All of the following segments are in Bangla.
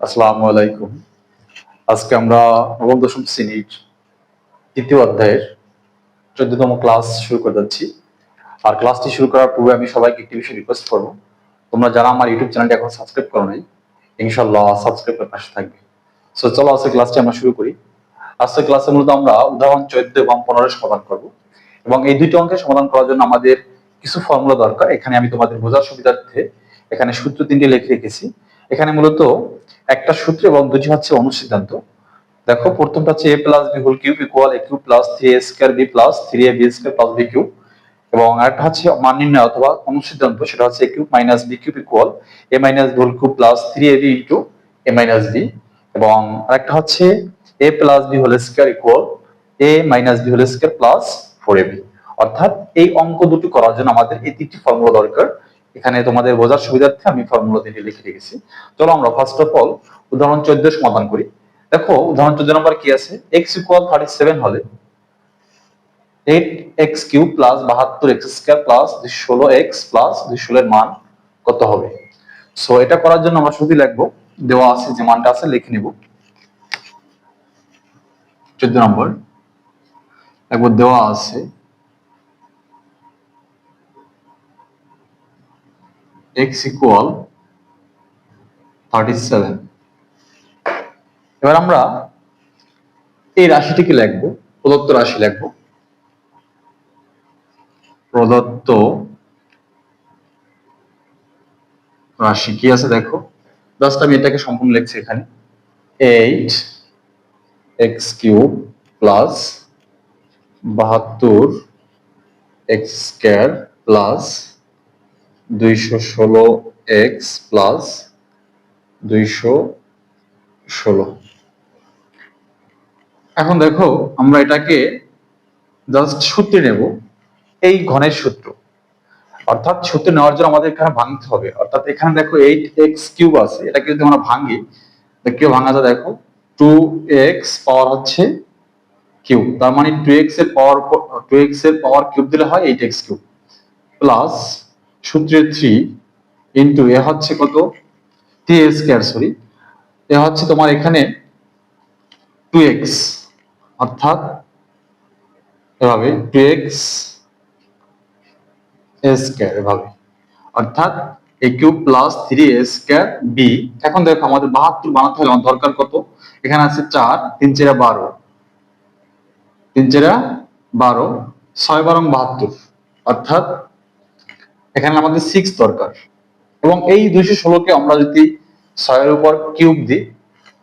আসসালামু আলাইকুম। আজকে আমরা নবম, দশম শ্রেণির তৃতীয় অধ্যায়ের চোদ্দতম ক্লাস শুরু করে যাচ্ছি। আর ক্লাসটি শুরু করার পূর্বে আমি সবাইকে একটি বিষয় রিকোয়েস্ট করব। তোমরা যারা আমার ইউটিউব চ্যানেলটি এখন সাবস্ক্রাইব করো নাই ইনশাল্লাহ সাবস্ক্রাইব করে পাশে থাকবে। সো চলো আজকে ক্লাসটি আমরা শুরু করি। আজকে ক্লাসে মূলত আমরা উদাহরণ চোদ্দ এবং পনেরো সমাধান করব। এবং এই দুইটি অঙ্কের সমাধান করার জন্য আমাদের কিছু ফর্মুলা দরকার। এখানে আমি তোমাদের বোঝার সুবিধার্থে এখানে সূত্র তিনটি লিখে রেখেছি। এখানে মূলত একটা সূত্র এবং দুটি হচ্ছে অনুসিদ্ধান্ত। দেখো, প্রথমটা হচ্ছে A plus B whole cube equal A cube plus three A square B plus three A B square plus B cube এবং আরেকটা হচ্ছে মান নির্ণয় অথবা অনুসিদ্ধান্ত, সেটা হচ্ছে A cube minus B cube equal A minus B whole cube plus three A B into A minus B এবং আরেকটা হচ্ছে A plus B whole square equal A minus B whole square plus four A B অর্থাৎ এই অঙ্ক দুটি করার জন্য আমাদের এই তিনটি ফর্মুলা দরকার। এখানে তোমাদের বোঝার সুবিধার্থে আমি ফর্মুলা তিনটি লিখে রেখেছি চলো আমরা ফার্স্ট অফ অল উদাহরণ চোদ্দ সমাধান করি। দেখো, উদাহরণ চোদ্দ নম্বর কি আছে? এক্স ইকুয়াল থার্টি সেভেন হলে এইট এক্স কিউ প্লাস বাহাত্তর এক্স স্কোয়ার প্লাস ষোলো এক্স প্লাস ষোলোর মান কত হবে? সো এটা করার জন্য আমরা শুধু লিখব, দেওয়া আছে যে মানটা আছে, লিখে নিব। চোদ্দ নম্বর। একবার দেওয়া আছে ইকুয়াল থার্টি সেভেন এবার আমরা এই রাশিটিকে লিখব, প্রদত্ত রাশি লিখব। প্রদত্ত রাশি কি আছে দেখো? জাস্ট আমি এটাকে সম্পূর্ণ লিখছি এখানে। এইট এক্স কিউব প্লাস বাহাত্তর এক্স স্কোয়ার প্লাস এখন দেখো, আমরা এটাকে জাস্ট সূত্রে নেব, এই ঘনের সূত্র। অর্থাৎ সূত্র নেওয়ার জন্য আমাদের এখানে ভাঙতে হবে। অর্থাৎ এখানে দেখো এইট এক্স কিউব আছে এটাকে যদি আমরা ভাঙি। কেউ ভাঙা দেখো, টু এক্স পাওয়ার হচ্ছে কিউব। তার মানে টু এক্সের পাওয়ার টু এক্সের পাওয়ার কিউব দিলে হয় এইট এক্স কিউব, প্লাস সূত্রের থ্রি ইন্টু এ হচ্ছে কত? থ্রি স্কোয়ার সরি এ হচ্ছে তোমার এখানে টু এক্স অর্থাৎ এভাবে টু এক্স এ স্কোয়ার এভাবে। অর্থাৎ A cube plus three A square B এখন দেখো আমাদের বাহাত্তর বানাতে হলে দরকার কত? এখানে আছে চার, তিন চেরা বারো। তিন চেরা বারো, ছয় বারং বাহাত্তর। অর্থাৎ এখানে আমাদের সিক্স দরকার। এবং এই দুইশো ষোলোকে আমরা যদি ছয়ের উপর কিউব দিই,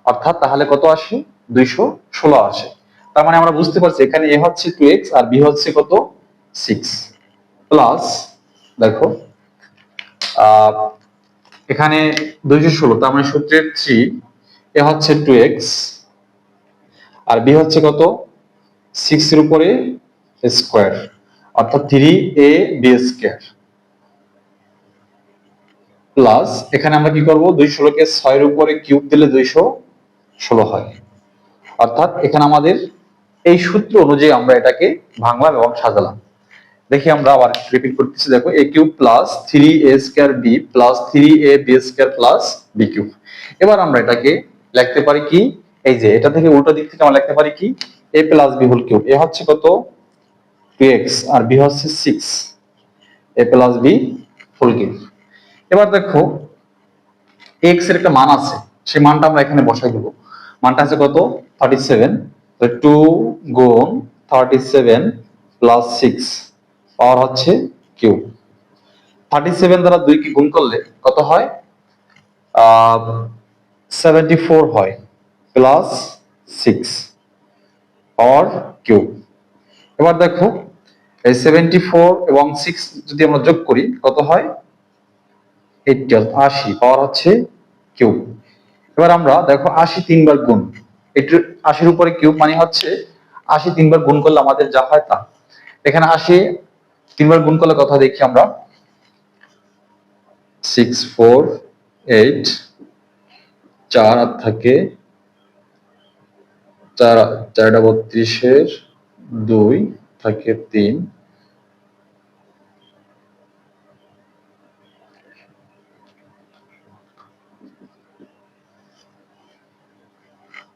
অর্থাৎ তাহলে কত আসে? দুইশো ষোলো আসে। তার মানে আমরা বুঝতে পারছি এখানে এ হচ্ছে টু এক্স আর বি হচ্ছে কত? সিক্স প্লাস দেখো এখানে দুইশো ষোলো, তার মানে সূত্রের থ্রি এ হচ্ছে টু এক্স আর বি হচ্ছে কত? সিক্স এর উপরে স্কোয়ার অর্থাৎ three A B square plus এখানে আমরা কি করব? দুই ষোলোকে ছয়ের উপরে কিউব দিলে দুইশো ষোলো হয়। অর্থাৎ এখানে আমাদের এই সূত্র অনুযায়ী আমরা এটাকে ভাঙলাম এবং সাজালাম। দেখি আমরা আবার রিপিট করতেছি। দেখো A cube plus three A square B plus three A B square plus B cube. এবার আমরা এটাকে লিখতে পারি কি? এই যে, এটা থেকে উল্টো দিক থেকে আমরা লিখতে পারি কি? A plus B whole cube. A হচ্ছে কত? টু এক্স আর বি হচ্ছে six A plus B whole cube. এবার দেখো এক্সের একটা মান আছে, সেই মানটা আমরা এখানে বসাই দেবো। মানটা আছে কত? থার্টি সেভেন টু গুণ thirty seven plus six power হচ্ছে কিউ থার্টি সেভেন দ্বারা দুই কি গুণ করলে কত হয়? সেভেন্টি ফোর হয় প্লাস সিক্স পাওয়ার কিউ এবার দেখো, এই সেভেন্টি ফোর এবং সিক্স যদি আমরা যোগ করি, কত হয়? এইটটি আশি, পাওয়ার হচ্ছে কিউব। এবার আমরা দেখো আশি তিনবার গুণ। একটু আশির উপরে কিউব মানে হচ্ছে আশি তিনবার গুণ করলে আমাদের যা হয় তা। এখানে আশি তিনবার গুণ করলে কথা দেখি আমরা। সিক্স ফোর এইট চার আর থাকে চার, চারটা বত্রিশের দুই থাকে তিন।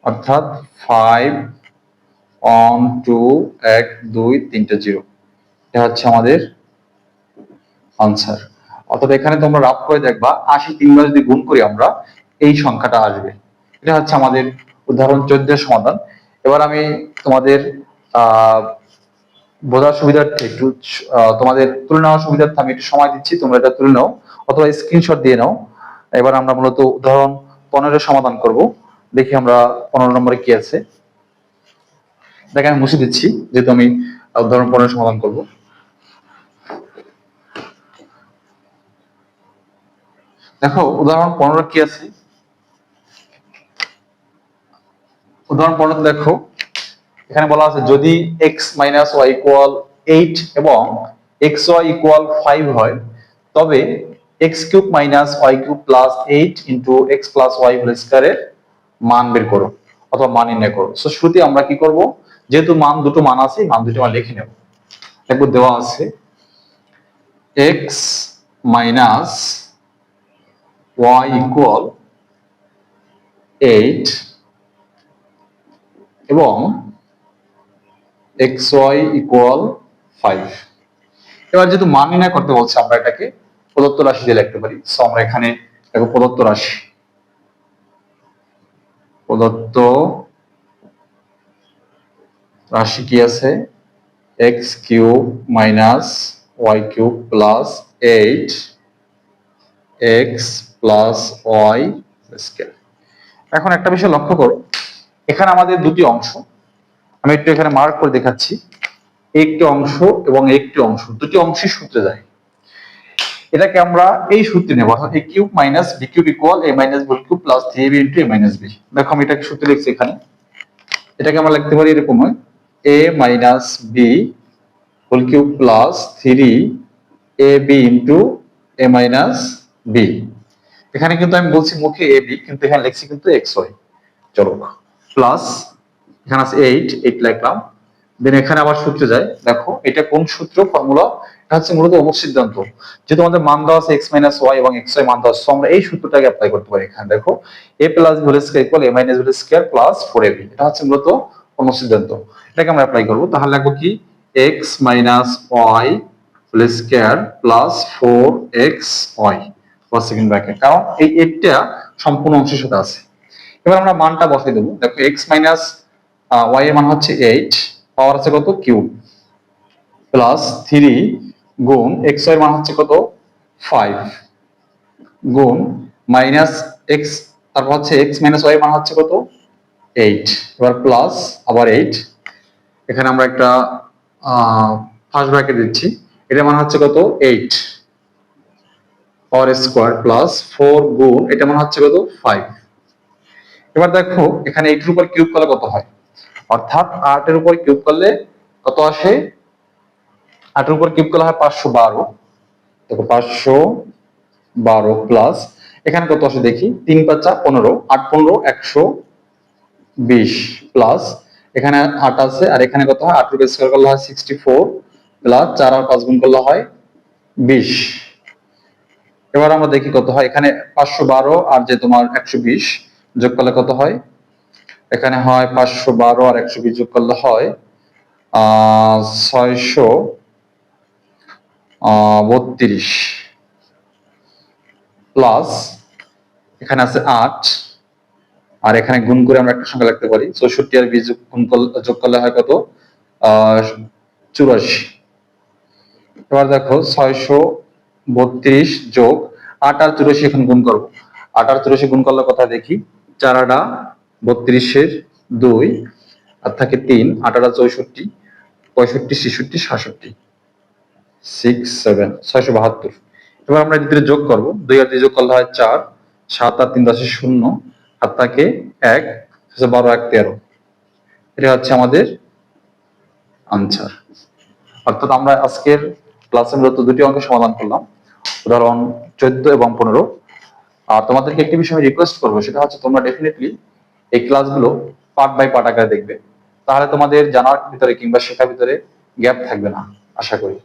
অর্থাৎ ফাইভ অন টু এক, দুই, তিনটে জিরো এটা হচ্ছে আমাদের আনসার অর্থাৎ এখানে তোমরা রাফ করে দেখবা, আশি তিনবার যদি গুণ করি আমরা, এই সংখ্যাটা আসবে। এটা হচ্ছে আমাদের উদাহরণ চোদ্দের সমাধান। এবার আমি তোমাদের বোঝার সুবিধার্থে একটু তোমাদের তুলে নেওয়ার সুবিধার্থে আমি একটু সময় দিচ্ছি, তোমরা এটা তুলে নাও, অথবা স্ক্রিনশট দিয়ে নাও। এবার আমরা মূলত উদাহরণ পনেরো সমাধান করব। দেখি আমরা পনেরো নম্বরে কি আছে। দেখে, আমি মুছে দিচ্ছি, যেহেতু আমি উদাহরণ পনেরো সমাধান করব। দেখো, উদাহরণ পনেরো কি আছে? উদাহরণ পনেরো দেখো, এখানে বলা আছে, যদি x minus y equal eight এবং এক্স ওয়াই ইকুয়াল ফাইভ হয়, তবে x cube minus y cube plus eight into x plus y whole স্কোয়ারের মান বের করো অথবা মান নির্ণয় করো। সো শুরুতে আমরা কি করব? যেহেতু মান দুটো মান আছে মান দুটো আমরা লিখে নেব। দেখো দেওয়া আছে x minus y equal eight এবং এক্স ওয়াই ইকুয়াল ফাইভ এবার যেহেতু মান নির্ণয় করতে বলছে আমরা এটাকে, প্রদত্ত রাশি দিয়ে লিখতে পারি। সো আমরা এখানে দেখো প্রদত্ত রাশি। প্রদত্ত রাশি কি আছে? X cube minus y cube plus eight x plus y square এখন একটা বিষয় লক্ষ্য করো। এখানে আমাদের দুটি অংশ। আমি একটু এখানে মার্ক করে দেখাচ্ছি। একটি অংশ এবং একটি অংশ। দুটি অংশের সূত্রে যায়। এটাকে আমরা এই সূত্রে নেব, অর্থাৎ A cube minus B cube equal A minus B cube plus three B into A minus B দেখো আমি এটাকে সূত্রে লিখছি এখানে। এটাকে আমরা লিখতে পারি এরকম হয় A minus B whole cube plus three A B into A minus B এখানে কিন্তু আমি বলছি মুখে এ বি কিন্তু এখানে লিখছি কিন্তু এক্স ওয়াই চলো প্লাস এখানে আছে এইট এইট লিখলাম। দেন এখানে আবার সূত্রে যায়, দেখো, এটা কোন সূত্র? ফর্মুলা এটা হচ্ছে মূলত অনুসিদ্ধান্ত যেহেতু আমাদের মান দেওয়া আছে এক্স মাইনাস ওয়াই এবং এক্স ওয়াই মান দেওয়া আমরা এই সূত্রটাকে অ্যাপ্লাই করতে পারি এখানে, দেখো। A plus B whole square equal A minus B square plus four A এটা হচ্ছে মূলত অনুসিদ্ধান্ত এটাকে আমরা অ্যাপ্লাই করব। তাহলে লিখব কি? X minus y whole square plus four x y first second bracket কারণ এই এইটটা সম্পূর্ণ অংশের সাথে আছে। এবার আমরা মানটা বসাই দেবো। দেখো এক্স মাইনাস ওয়াই এর মান হচ্ছে এইট পাওয়ার আছে কত? কিউব প্লাস থ্রি গুণ এক্সের মান হচ্ছে কত? ফাইভ গুণ মাইনাস এক্স তারপর হচ্ছে এক্স মাইনাস ওয়াই মান হচ্ছে কত? এইট এবার প্লাস আবার এইট এখানে আমরা একটা ফার্স্ট ব্র্যাকেট দিচ্ছি। এটা মান হচ্ছে কত? Eight power square plus four গুণ এটা মান হচ্ছে কত? ফাইভ এবার দেখো, এখানে এইটের উপর কিউব করলে কত হয়? অর্থাৎ আটের উপর কিউব করলে কত আসে? আটের উপর কিউব করলে হয় পাঁচশো বারো। দেখো পাঁচশো বারো প্লাস এখানে কত আসে দেখি? তিন পাঁচা পনেরো। আট পনেরো, একশো বিশ প্লাস এখানে আট আছে, আর এখানে কত হয়? আটের উপর স্কোয়ার করলে হয় সিক্সটি ফোর প্লাস চার আর পাঁচ গুণ করলে হয় বিশ। এবার আমরা দেখি কত হয়। এখানে পাঁচশো বারো আর যে তোমার একশো বিশ যোগ করলে কত হয়? এখানে হয় পাঁচশো বারো আর একশো বিশ যোগ করলে হয় ছয়শো বত্রিশ। প্লাস এখানে আছে আট। আর এখানে গুণ করে আমরা একটা সংখ্যা লিখতে পারি। চৌষট্টি আর বিশ গুণ যোগ করলে হয় কত? চুরাশি। এবার দেখো, ছয়শো বত্রিশ যোগ আট আর চুরাশি এখন গুণ করব আট আর চুরাশি গুণ করলে কথা দেখি? চার আটা বত্রিশের দুই, আর থাকে তিন, আট আটা চৌষট্টি, পঁয়ষট্টি, ছেষট্টি, সাতষট্টি। সিক্স সেভেন ছয়শো বাহাত্তর। এবার আমরা এদের যোগ করব, দুই আর দুই যোগ করলে হয় চার, সাত আর তিন দশে শূন্য, আর থাকে এক বারো, এক তেরো। এটা হচ্ছে আমাদের আনসার অর্থাৎ আমরা আজকের ক্লাসে মূলত দুটি অঙ্কের সমাধান করলাম। উদাহরণ চোদ্দ এবং পনেরো। আর তোমাদেরকে একটি বিষয় রিকোয়েস্ট করব, সেটা হচ্ছে তোমরা ডেফিনেটলি এই ক্লাসগুলো পার্ট বাই পার্ট আকারে দেখবে। তাহলে তোমাদের জানার ভিতরে কিংবা শেখার ভিতরে গ্যাপ থাকবে না, আশা করি।